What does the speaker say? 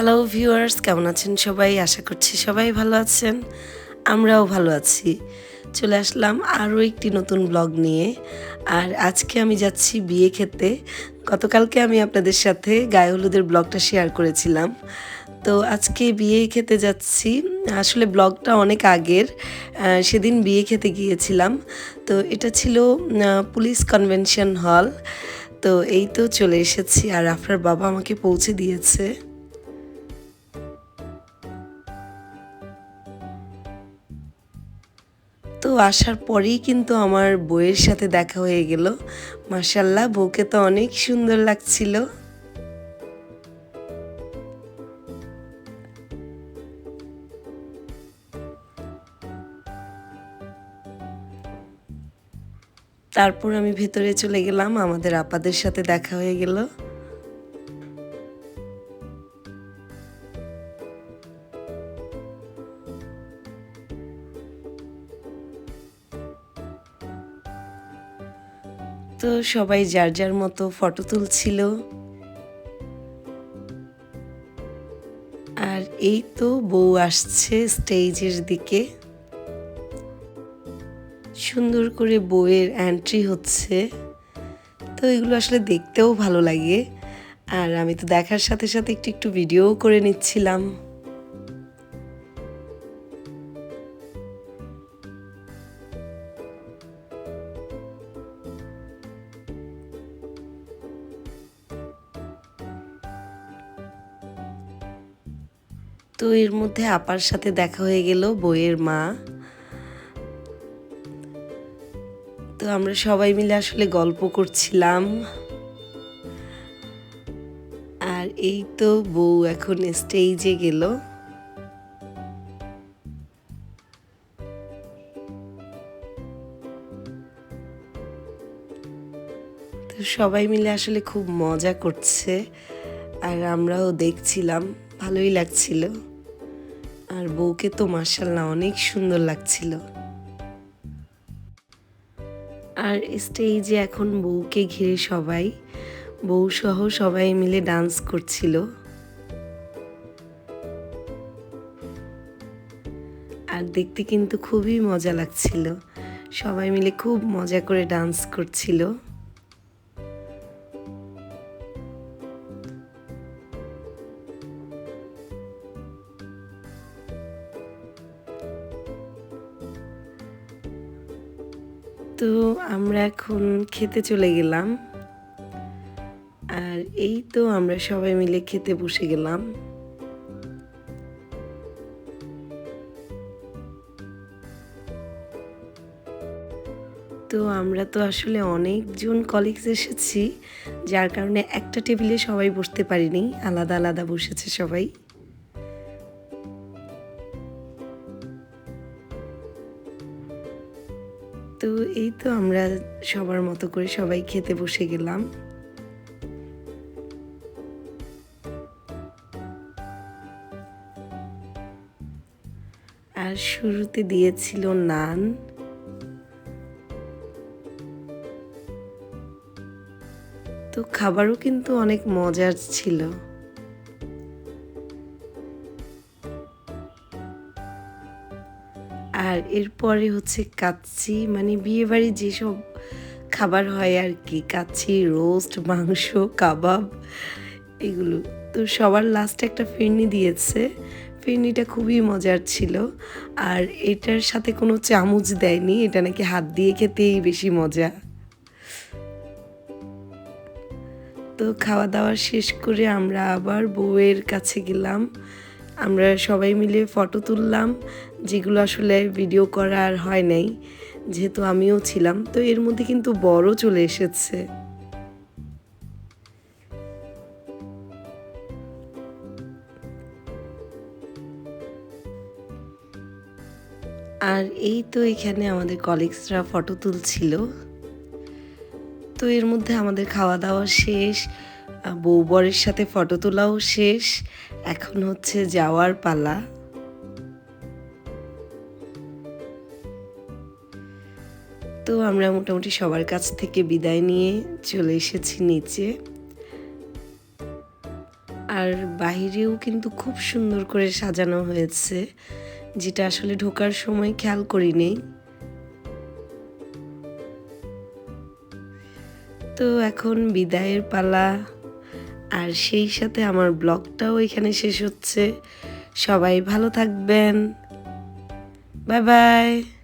Hello viewers কেমন আছেন সবাই? আশা করছি সবাই ভালো আছেন। আমরাও ভালো আছি। চলে আসলাম আরও একটি নতুন ব্লগ নিয়ে। আর আজকে আমি যাচ্ছি বিয়ে খেতে গতকালকে আমি আপনাদের সাথে গায়ে হলুদের ব্লগটা শেয়ার করেছিলাম। তো আজকে বিয়ে খেতে যাচ্ছি। আসলে ব্লগটা অনেক আগের। সেদিন বিয়ে খেতে গিয়েছিলাম। তো এটা ছিল পুলিশ কনভেনশন হল তো এই তো চলে এসেছি। আর আপনার বাবা আমাকে পৌঁছে দিয়েছে। তো আসার পরেই কিন্তু আমার বউয়ের সাথে দেখা হয়ে গেল। মাসাল্লাহ বউকে তো অনেক সুন্দর লাগছিল। তারপর আমি ভেতরে চলে গেলাম, আমাদের আপাদের সাথে দেখা হয়ে গেল। তো সবাই যার যার মতো ফটো তুলছিল। আর এই তো বউ আসছে স্টেজের দিকে। সুন্দর করে বউয়ের এন্ট্রি হচ্ছে। তো এগুলো আসলে দেখতেও ভালো লাগে। আর আমি তো দেখার সাথে সাথে একটু একটু ভিডিও করে নিচ্ছিলাম। তো এর মধ্যে আপার সাথে দেখা হয়ে গেল বইয়ের মা। তো আমরা সবাই মিলে আসলে গল্প করছিলাম। আর এই তো বউ এখন স্টেজে গেল। তো সবাই মিলে আসলে খুব মজা করছে। আর আমরাও দেখছিলাম, ভালোই লাগছিল। আর বউকে তো মার্শাল্লাহ অনেক সুন্দর লাগছিল। আর স্টেজে এখন বউকে ঘিরে সবাই, বউ সহ সবাই মিলে ডান্স করছিল। আর দেখতে কিন্তু খুবই মজা লাগছিল। সবাই মিলে খুব মজা করে ডান্স করছিল। তো আমরা এখন খেতে চলে গেলাম। আর এই তো আমরা সবাই মিলে খেতে বসে গেলাম। তো আমরা তো আসলে অনেকজন কলিগস এসেছি, যার কারণে একটা টেবিলে সবাই বসতে পারিনি, আলাদা আলাদা বসেছে সবাই। তো এই তো আমরা সবার মতো করে সবাই খেতে বসে গেলাম। আর শুরুতে দিয়েছিল নান। তো খাবারও কিন্তু অনেক মজার ছিল। আর এরপরে হচ্ছে কাচ্চি মানে বিয়ে বাড়ি যেসব খাবার হয় আর কি, কাচ্চি, রোস্ট, মাংস, কাবাব, এগুলো। তো সবার লাস্টে একটা ফিরনি দিয়েছে। ফিরনিটা খুবই মজার ছিল। আর এটার সাথে কোনো চামচ দেয়নি, এটা নাকি হাত দিয়ে খেতেই বেশি মজা। তো খাওয়া দাওয়া শেষ করে আমরা আবার বউয়ের কাছে গেলাম। আমরা সবাই মিলে ফটো তুললাম। যেগুলো আসলে ভিডিও করা আর হয় নাই, যেহেতু আমিও ছিলাম, তো এর মধ্যে কিন্তু বড় চলে এসেছে। আর এই তো এখানে আমাদের কলিগসরা ফটো তুলছিল। তো এর মধ্যে আমাদের খাওয়া দাওয়া শেষ বউ বরের সাথে ফটো তোলাও শেষ। এখন হচ্ছে যাওয়ার পালা। তো আমরা মোটামুটি সবার কাছ থেকে বিদায় নিয়ে চলে এসেছি নিচে। আর বাইরেও কিন্তু খুব সুন্দর করে সাজানো হয়েছে, যেটা আসলে ঢোকার সময় খেয়াল করিনি। তো এখন বিদায়ের পালা, আর সেই সাথে আমার ব্লগটাও এখানে শেষ হচ্ছে। সবাই ভালো থাকবেন। Bye bye.